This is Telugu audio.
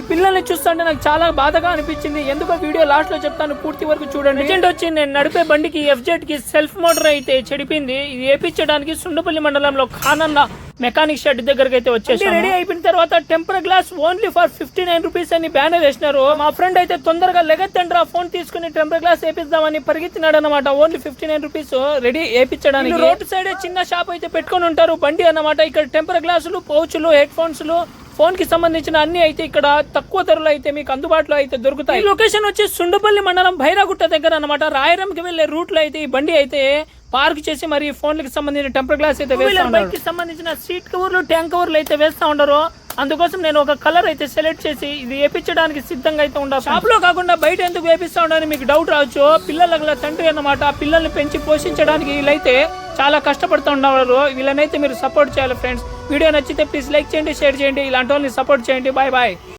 ఈ పిల్లల్ని చూస్తుంటే నాకు చాలా బాధగా అనిపించింది. ఎందుకో వీడియో లాస్ట్లో చెప్తాను పూర్తి వరకు చూడండి. ఎజెంట్ వచ్చి నేను నడిపే బండికి ఎఫ్జెడ్కి సెల్ఫ్ మోటార్ అయితే చెడిపింది. ఇది వేపించడానికి సుండపల్లి మండలంలో ఖానన్న మెకానిక్ షెడ్ దగ్గరికి అయితే వచ్చేసి రెడీ అయిపోయిన తర్వాత temper glass only for fifty nine rupees అని బ్యానర్ వేసినారు. మా ఫ్రెండ్ అయితే తొందరగా లెగెత్తండ్రా ఫోన్ తీసుకుని టెంపర్ గ్లాస్ వేపిద్దామని పరిగెత్తినాడు అనమాట only fifty nine rupees ready వేపించడానికి. Road side చిన్న షాప్ అయితే పెట్టుకొని ఉంటారు బండి అన్నమాట. ఇక్కడ టెంపర్ గ్లాసులు పౌచులు హెడ్ ఫోన్స్లు ఫోన్కి సంబంధించిన అన్ని అయితే ఇక్కడ తక్కువ ధరలో అయితే మీకు అందుబాటులో అయితే దొరుకుతాయి. ఈ లొకేషన్ వచ్చి సుండపల్లి మండలం భైరాగుట్ట దగ్గర అనమాట రాయరంకి వెళ్ళే రూట్లో అయితే ఈ బండి అయితే పార్క్ చేసి మరి ఫోన్లకు సంబంధించిన టెంపర్ గ్లాస్ అయితే వేస్తా బైక్కి సంబంధించిన సీట్ కవర్లు ట్యాంక్ కవర్లు అయితే వేస్తా ఉండరు. అందుకోసం నేను ఒక కలర్ అయితే సెలెక్ట్ చేసి ఇది వేపించడానికి సిద్ధంగా అయితే ఉండాలి. షాప్లో కాకుండా బయట ఎందుకు వేపిస్తా ఉండని మీకు డౌట్ రావచ్చు. పిల్లల తండ్రి అన్నమాట పిల్లల్ని పెంచి పోషించడానికి వీళ్ళైతే చాలా కష్టపడుతూ ఉండేవారు వీళ్ళనైతే మీరు సపోర్ట్ చేయాలి ఫ్రెండ్స్. వీడియో నచ్చితే ప్లీజ్ లైక్ చేయండి షేర్ చేయండి. ఇలాంటి వాళ్ళని సపోర్ట్ చేయండి. Bye bye.